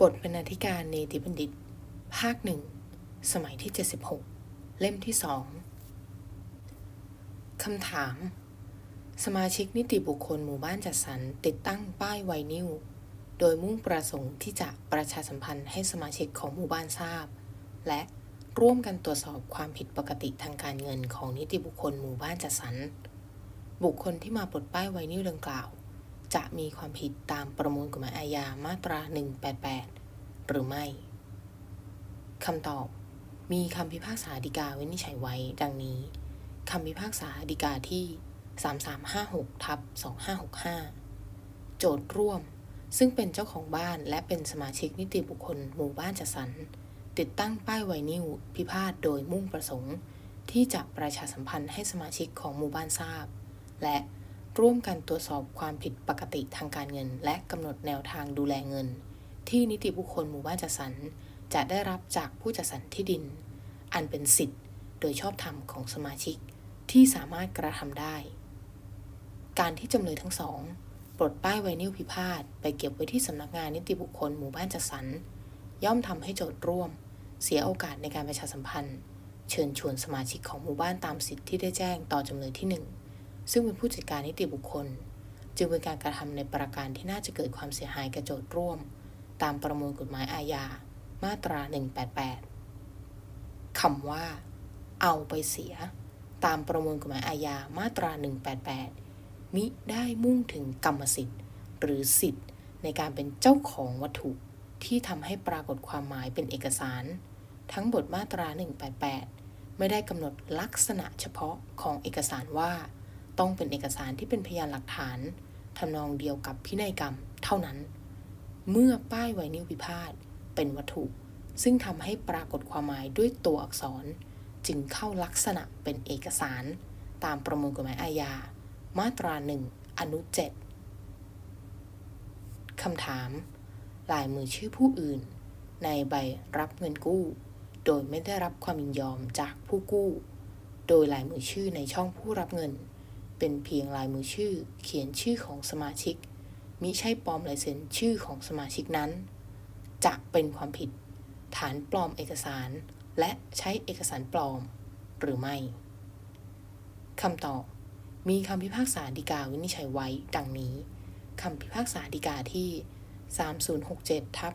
บทบรรณาธิการเนติบัณฑิต ภาคหนึ่ง สมัยที่ 76 เล่มที่สองคำถาม สมาชิกนิติบุคคลหมู่บ้านจัดสรรติดตั้งป้ายไวนิลโดยมุ่งประสงค์ที่จะประชาสัมพันธ์ให้สมาชิกของหมู่บ้านทราบ และร่วมกันตรวจสอบความผิดปกติทางการเงินของนิติบุคคลหมู่บ้านจัดสรรบุคคลที่มาปลดป้ายไวนิลดังกล่าว จะมีความผิดตามประมวลกฎหมายอาญามาตรา 188 หรือไม่ คำตอบ มีคำพิพากษาฎีกาวินิจฉัยไว้ ดังนี้ คำพิพากษาฎีกาที่ 3356ทับ2565 โจทย์ร่วม ซึ่งเป็นเจ้าของบ้านและเป็นสมาชิกนิติบุคคลหมู่บ้านจัดสรร ติดตั้งป้ายไวนิลพิพาทโดยมุ่งประสงค์ ที่จะประชาสัมพันธ์ให้สมาชิกของหมู่บ้านทราบ และ ร่วมกันตรวจสอบความผิดปกติทางการเงิน และกำหนดแนวทางดูแลเงิน ที่นิติบุคคลหมู่บ้านจัดสรรจะได้รับจากผู้จัดสรรที่ดิน อันเป็นสิทธิ์โดยชอบธรรมของสมาชิกที่สามารถกระทำได้ การที่จำเลยทั้งสอง ปลดป้ายไวนิลพิพาทไปเก็บไว้ที่สำนักงานนิติบุคคลหมู่บ้านจัดสรรย่อมทำให้โจทย์ร่วม เสียโอกาสในการประชาสัมพันธ์ เชิญชวนสมาชิกของหมู่บ้านตามสิทธิ์ที่ได้แจ้งต่อจำเลยที่หนึ่ง ซึ่งเป็นผู้จัดการนิติบุคคล จึงเป็นการกระทำในประการที่น่าจะเกิดความเสียหายแก่โจทย์ร่วม ตามประมวลกฎหมายอาญา มาตรา 188คำว่า เอาไปเสีย ตามประมวลกฎหมายอาญา มาตรา 188 มิได้มุ่งถึงกรรมสิทธิ์ หรือสิทธิ์ในการเป็นเจ้าของวัตถุที่ทำให้ปรากฏความหมายเป็นเอกสาร ทั้งบทมาตรา 188 ไม่ได้กำหนดลักษณะเฉพาะของเอกสารว่า ต้องเป็นเอกสารที่เป็นพยานหลักฐานทำนองเดียวกับพินัยกรรมเท่านั้น เมื่อป้ายไวนิลพิพาทเป็นวัตถุ ซึ่งทำให้ปรากฏความหมายด้วยตัวอักษร จึงเข้าลักษณะเป็นเอกสาร ตามประมวลกฎหมายอาญา มาตราหนึ่งอนุเจ็ดคำถาม ลายมือชื่อผู้อื่น ในใบรับเงินกู้ โดยไม่ได้รับความยินยอมจากผู้กู้ โดยลายมือชื่อในช่องผู้รับเงิน เป็นเพียงลายมือชื่อเขียนชื่อของสมาชิก มิใช่ปลอมลายเซ็นชื่อของสมาชิกนั้น จะเป็นความผิด ฐานปลอมเอกสาร และใช้เอกสารปลอม หรือไม่คำตอบ มีคำพิพากษาฎีกาวินิจฉัยไว้ดังนี้คำพิพากษาฎีกาที่ 3067ทับ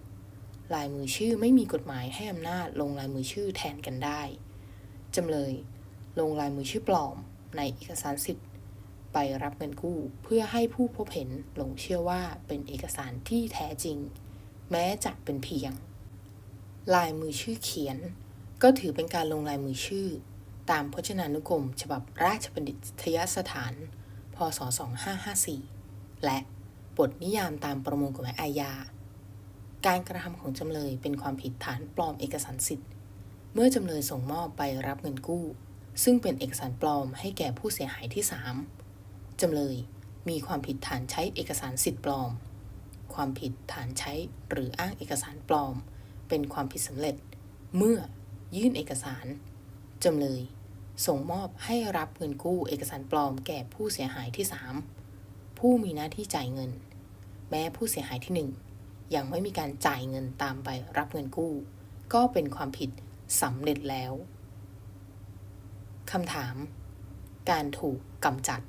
2565 ลายมือชื่อไม่มีกฎหมายให้อำนาจลงลายมือชื่อแทนกันได้ จำเลย ลงลายมือชื่อปลอม ในเอกสารสิทธิ์ไปรับเงินกู้ เพื่อให้ผู้พบเห็นหลงเชื่อว่าเป็นเอกสารที่แท้จริง แม้จะเป็นเพียง ลายมือชื่อเขียน ก็ถือเป็นการลงลายมือชื่อ ตามพจนานุกรม ฉบับราชบัณฑิตยสถาน พศ 2554 และบทนิยามตามประมวลกฎหมายอาญา การกระทำของจำเลยเป็นความผิดฐานปลอมเอกสารสิทธิ์ เมื่อจำเลยส่งมอบไปรับเงินกู้ ซึ่งเป็นเอกสารปลอมให้แก่ผู้เสียหายที่ 3 จำเลยมีความผิดฐานใช้เอกสารสิทธิ์ปลอม ความผิดฐานใช้หรืออ้างเอกสารปลอม เป็นความผิดสำเร็จ เมื่อยื่นเอกสาร จำเลย ส่งมอบให้รับเงินกู้เอกสารปลอมแก่ผู้เสียหายที่ 3 ผู้มีหน้าที่จ่ายเงิน แม้ผู้เสียหายที่ 1 ยังไม่มีการจ่ายเงินตามไปรับเงินกู้ ก็เป็นความผิดสำเร็จแล้ว คำถาม การถูกกำจัด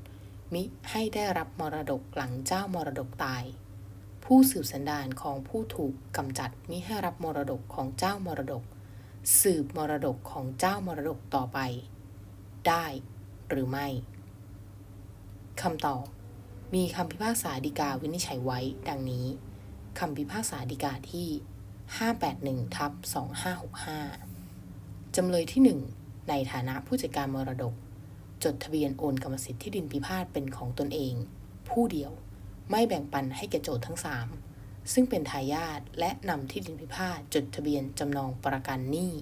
มิให้ได้รับมรดกหลังเจ้ามรดกตาย ผู้สืบสันดานของผู้ถูกกำจัดมิให้รับมรดกของเจ้ามรดก สืบมรดกของเจ้ามรดกต่อไป ได้หรือไม่คำตอบมีคำพิพากษาฎีกาวินิจฉัยไว้ดังนี้คำพิพากษาฎีกาที่ 581ทับ2565 จำเลยที่ 1 ในฐานะผู้จัดการมรดก จดทะเบียนโอนกรรมสิทธิ์ที่ดินพิพาทเป็นของตนเอง ผู้เดียวไม่แบ่งปันให้แก่โจทย์ทั้ง 3 ซึ่งเป็นทายาทและนำที่ดินพิพาทจดทะเบียนจำนองประกันหนี้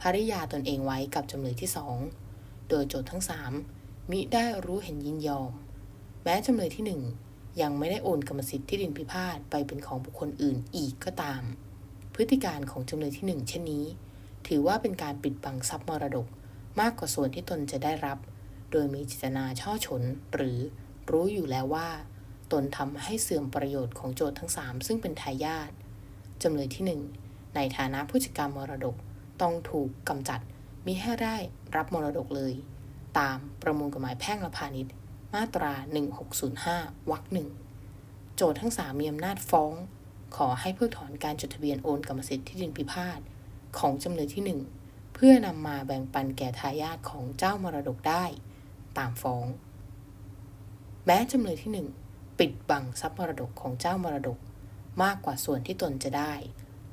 ภริยาตนเองไว้กับจำเลยที่สองโดยโจทย์ทั้ง 3 มิได้รู้เห็นยินยอม แม้จำเลยที่ 1 ยังไม่ได้โอนกรรมสิทธิ์ที่ดินพิพาทไปเป็นของบุคคลอื่นอีกก็ตาม พฤติการของจำเลยที่ 1 เช่นนี้ ถือว่าเป็นการปิดบังทรัพย์มรดก มากกว่าส่วนที่ตนจะได้รับ โดยมีเจตนาช่อฉน หรือรู้อยู่แล้วว่า ตนทำให้เสื่อมประโยชน์ของโจทย์ทั้ง 3 ซึ่งเป็นทายาทจำเลยที่ 1 ในฐานะผู้จัดการมรดกต้องถูกกำจัดมิให้ได้รับมรดกเลย ตามประมวลกฎหมายแพ่งและพาณิชย์ มาตรา 1605วรรคหนึ่งโจทย์ทั้ง 3 มีอำนาจฟ้อง ขอให้เพิกถอนการจดทะเบียนโอนกรรมสิทธิ์ที่ดินพิพาทของจำเลยที่ 1 พื่อนำมาแบ่งปันแก่ทายาทของเจ้ามรดกได้ ตามฟ้อง แม้จำเลยที่1ปิดบังทรัพย์มรดกของเจ้ามรดก มากกว่าส่วนที่ตนจะได้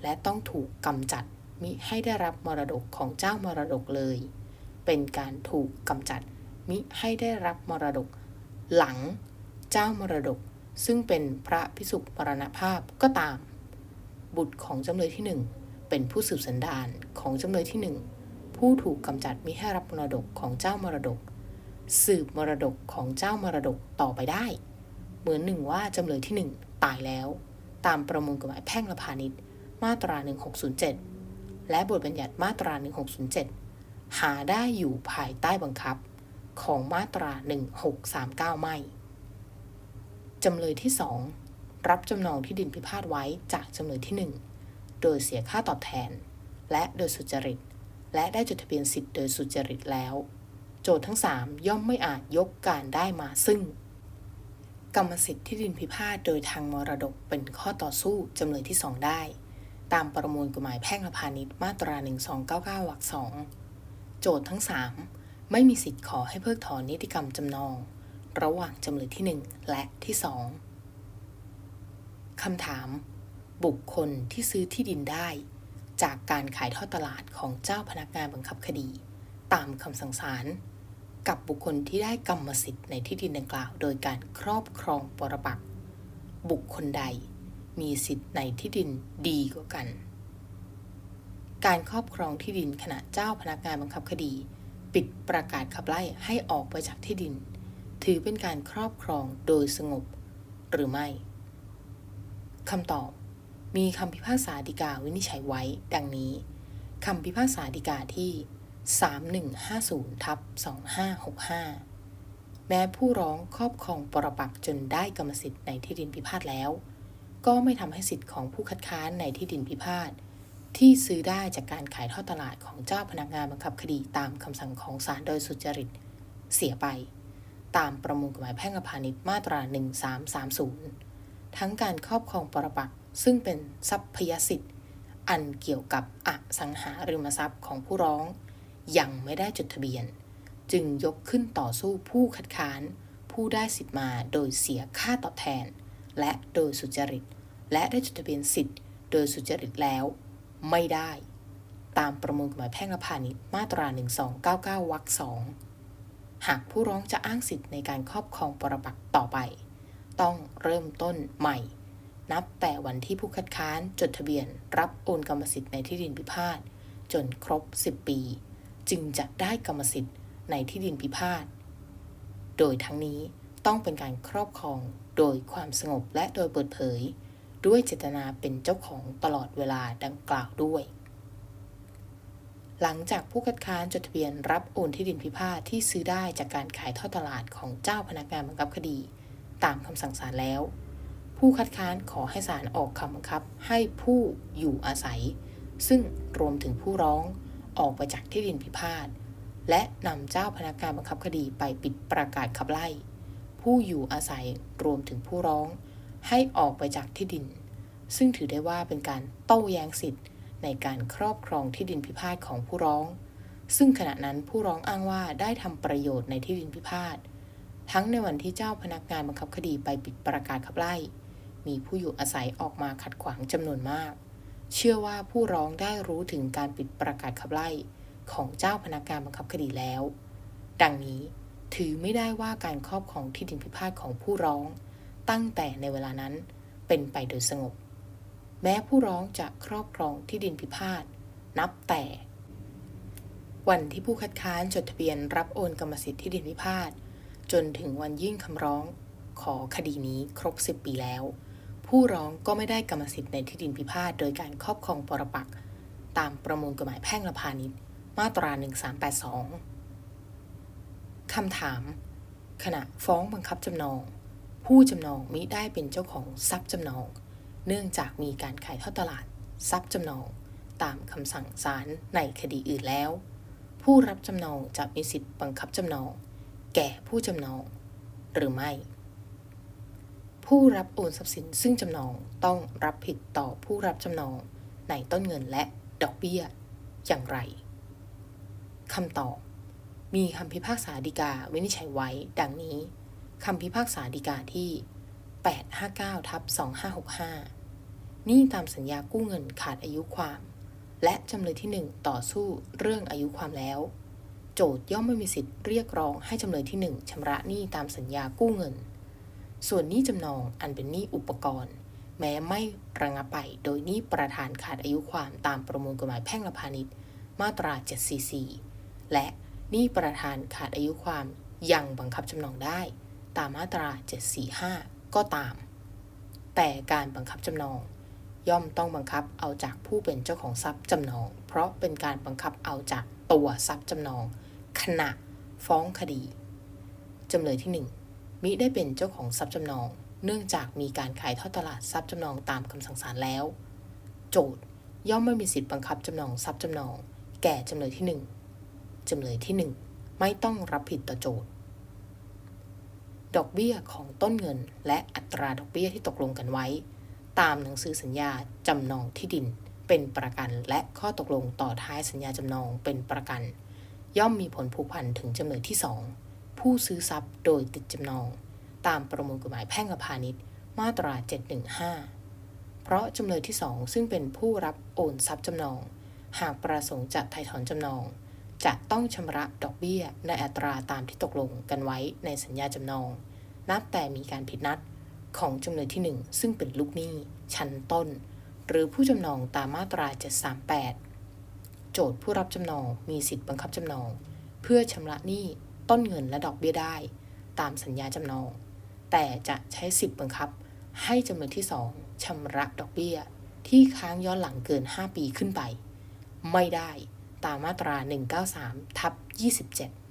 และต้องถูกกำจัดมิให้ได้รับมรดกของเจ้ามรดกเลย เป็นการถูกกำจัดมิให้ได้รับมรดก หลังเจ้ามรดก ซึ่งเป็นพระพิสุมรณภาพก็ตาม บุตรของจำเลยที่หนึ่งเป็นผู้สืบสันดานของจำเลยที่หนึ่ง ผู้ถูกกำจัดมิให้รับมรดกของเจ้ามรดก สืบมรดกของเจ้ามรดกต่อไปได้ เหมือนหนึ่งว่าจำเลยที่หนึ่งตายแล้ว ตามประมวลกฎหมายแพ่งและพาณิชย์มาตรา 1607 และบทบัญญัติมาตรา 1607 หาได้อยู่ภายใต้บังคับ ของมาตรา 1639 ไม่ จำเลยที่ 2 รับจำนองที่ดินพิพาทไว้จากจำเลยที่ 1 โดยเสียค่าตอบแทน และโดยสุจริต และได้จดทะเบียนสิทธิ์โดยสุจริตแล้ว โจทย์ทั้ง 3 ย่อมไม่อาจยกการได้มาซึ่ง กรรมสิทธิ์ที่ดินพิพาทโดยทางมรดกเป็นข้อต่อสู้จำเลยที่ 2 ได้ ตามประมวลกฎหมายแพ่งและพาณิชย์มาตรา 1299วรรค2โจทย์ทั้ง 3 ไม่มีสิทธิ์ขอให้เพิกถอนนิติกรรมจำนอง ระหว่างจำเลยที่ 1 และที่ 2คำถาม บุคคลที่ซื้อที่ดินได้ จากการขายทอดตลาดของเจ้าพนักงานบังคับคดี ตามคำสั่งศาลกับบุคคลที่ได้กรรมสิทธิ์ในที่ดินดังกล่าว โดยการครอบครองปรปักบุคคลใดมีสิทธิ์ในที่ดินดีกว่ากัน การครอบครองที่ดินขณะเจ้าพนักงานบังคับคดี ปิดประกาศขับไล่ให้ออกไปจากที่ดิน ถือเป็นการครอบครองโดยสงบหรือไม่คำตอบ มีคำพิพากษาฎีกาวินิจฉัยไว้ ดังนี้คำพิพากษาฎีกาที่ 3150ทับ2565 แม้ผู้ร้องครอบครองปรปักจนได้กรรมสิทธิ์ในที่ดินพิพาทแล้ว ก็ไม่ทำให้สิทธิ์ของผู้คัดค้านในที่ดินพิพาทที่ซื้อได้จากการขายทอดตลาดของเจ้าพนักงานบังคับคดีตามคำสั่งของศาลโดยสุจริต เสียไป ตามประมวลกฎหมายแพ่งพาณิชย์มาตรา 1330 ทั้งการครอบครองปรปักษ ซึ่งเป็นทรัพยสิทธิ์ อันเกี่ยวกับอสังหาริมทรัพย์ของผู้ร้อง ยังไม่ได้จดทะเบียน จึงยกขึ้นต่อสู้ผู้คัดค้าน ผู้ได้สิทธิ์มาโดยเสียค่าตอบแทน และโดยสุจริต และได้จดทะเบียนสิทธิ์ โดยสุจริตแล้ว ไม่ได้ ตามประมวลกฎหมายแพ่งและพาณิชย์มาตรา 1299วรรคสองหากผู้ร้องจะอ้างสิทธิ์ในการครอบครองปรปักษ์ต่อไป ต้องเริ่มต้นใหม่ นับแต่วันที่ผู้คัดค้านจดทะเบียน รับโอนกรรมสิทธิ์ในที่ดินพิพาทจนครบ 10 ปี จึงจะได้กรรมสิทธิ์ในที่ดินพิพาท โดยทั้งนี้ต้องเป็นการครอบครองโดยความสงบและโดยเปิดเผย ด้วยเจตนาเป็นเจ้าของตลอดเวลาดังกล่าวด้วย หลังจากผู้คัดค้านจดทะเบียนรับโอนที่ดินพิพาทที่ซื้อได้จากการขายทอดตลาดของเจ้าพนักงานบังคับคดี ตามคำสั่งศาลแล้ว ผู้คัดค้านขอให้ศาลออกคำบังคับให้ผู้อยู่อาศัย ซึ่งรวมถึงผู้ร้องออกไปจากที่ดินพิพาทและนำเจ้าพนักงานบังคับคดีไปปิดประกาศขับไล่ ผู้อยู่อาศัยรวมถึงผู้ร้อง ให้ออกไปจากที่ดิน ซึ่งถือได้ว่าเป็นการโต้แย้งสิทธิ์ ในการครอบครองที่ดินพิพาทของผู้ร้อง ซึ่งขณะนั้นผู้ร้องอ้างว่าได้ทำประโยชน์ในที่ดินพิพาททั้งในวันที่เจ้าพนักงานบังคับคดีไปปิดประกาศขับไล่ มีผู้อยู่อาศัยออกมาขัดขวางจำนวนมาก เชื่อว่าผู้ร้องได้รู้ถึงการปิดประกาศขับไล่ของเจ้าพนักงานบังคับคดีแล้ว ดังนี้ถือไม่ได้ว่าการครอบครองที่ดินพิพาทของผู้ร้อง ตั้งแต่ในเวลานั้นเป็นไปโดยสงบ แม้ผู้ร้องจะครอบครองที่ดินพิพาทนับแต่ วันที่ผู้คัดค้านจดทะเบียนรับโอนกรรมสิทธิ์ที่ดินพิพาทจนถึงวันยื่นคำร้อง ขอคดีนี้ครบ 10 ปีแล้ว ผู้ร้องก็ไม่ได้กรรมสิทธิ์ในที่ดินพิพาทโดยการครอบครองปรปักษ์ตามประมวลกฎหมายแพ่งและพาณิชย์ มาตรา 1382 คำถาม ขณะฟ้องบังคับจำนองผผู้จำนองมิได้เป็นเจ้าของทรัพย์จำนอง เนื่องจากมีการขายทอดตลาด ทรัพย์จำนอง ตามคำสั่งศาลในคดีอื่นแล้ว ผู้รับจำนองจะมีสิทธิ์บังคับจำนอง แก่ผู้จำนอง หรือไม่ ผู้รับโอนทรัพย์สินซึ่งจำนองต้องรับผิดต่อผู้รับจำนองในต้นเงินและดอกเบี้ย อย่างไรคำตอบ มีคำพิพากษาฎีกาวินิจฉัยไว้ ดังนี้คำพิพากษาฎีกาที่ 859ทับ2565หนี้ตามสัญญากู้เงินขาดอายุความ และจำเลยที่ 1 ต่อสู้เรื่องอายุความแล้ว โจทย์ย่อมไม่มีสิทธิ์เรียกร้องให้จำเลยที่ 1ชำระหนี้ตามสัญญากู้เงิน ส่วนหนี้จำนองอันเป็นหนี้อุปกรณ์ แม้ไม่ระงับไปโดยหนี้ประธานขาดอายุความตามประมวลกฎหมายแพ่งและพาณิชย์ มาตรา 744 และหนี้ประธานขาดอายุความยังบังคับจำนองได้ ตามมาตรา 745 ก็ตาม แต่การบังคับจำนอง ย่อมต้องบังคับเอาจากผู้เป็นเจ้าของทรัพย์จำนอง เพราะเป็นการบังคับเอาจากตัวทรัพย์จำนอง ขณะฟ้องคดี จำเลยที่ 1 มิได้เป็นเจ้าของทรัพย์จำนอง เนื่องจากมีการขายทอดตลาดทรัพย์จำนองตามคำสั่งศาลแล้ว โจทย่อมไม่มีสิทธิ์บังคับจำนองทรัพย์จำนอง แก่จำเลยที่ 1จำเลยที่ 1 ไม่ต้องรับผิดต่อโจทย์ดอกเบี้ยของต้นเงินและอัตราดอกเบี้ยที่ตกลงกันไว้ ตามหนังสือสัญญาจำนองที่ดิน เป็นประกันและข้อตกลงต่อท้ายสัญญาจำนองเป็นประกัน ย่อมมีผลผูกพันถึงจำเลยที่2 ผู้ซื้อทรัพย์โดยติดจำนอง ตามประมวลกฎหมายแพ่งและพาณิชย์ มาตรา 715 เพราะจำเลยที่2ซึ่งเป็นผู้รับโอนทรัพย์จำนอง หากประสงค์จะไถ่ถอนจำนอง จะต้องชำระดอกเบี้ยในอัตราตามที่ตกลงกันไว้ในสัญญาจำนอง นับแต่มีการผิดนัดของจำเลยที่1ซึ่งเป็นลูกหนี้ชั้นต้น หรือผู้จำนองตามมาตรา 738 โจทย์ผู้รับจำนองมีสิทธิบังคับจำนอง เพื่อชำระหนี้ ต้นเงินและดอกเบี้ยได้ ตามสัญญาจำนอง แต่จะใช้สิทธิบังคับ ให้จำเลยที่ 2ชำระดอกเบี้ย ที่ค้างย้อนหลังเกิน 5 ปีขึ้นไป ไม่ได้ตามมาตรา 193ทับ27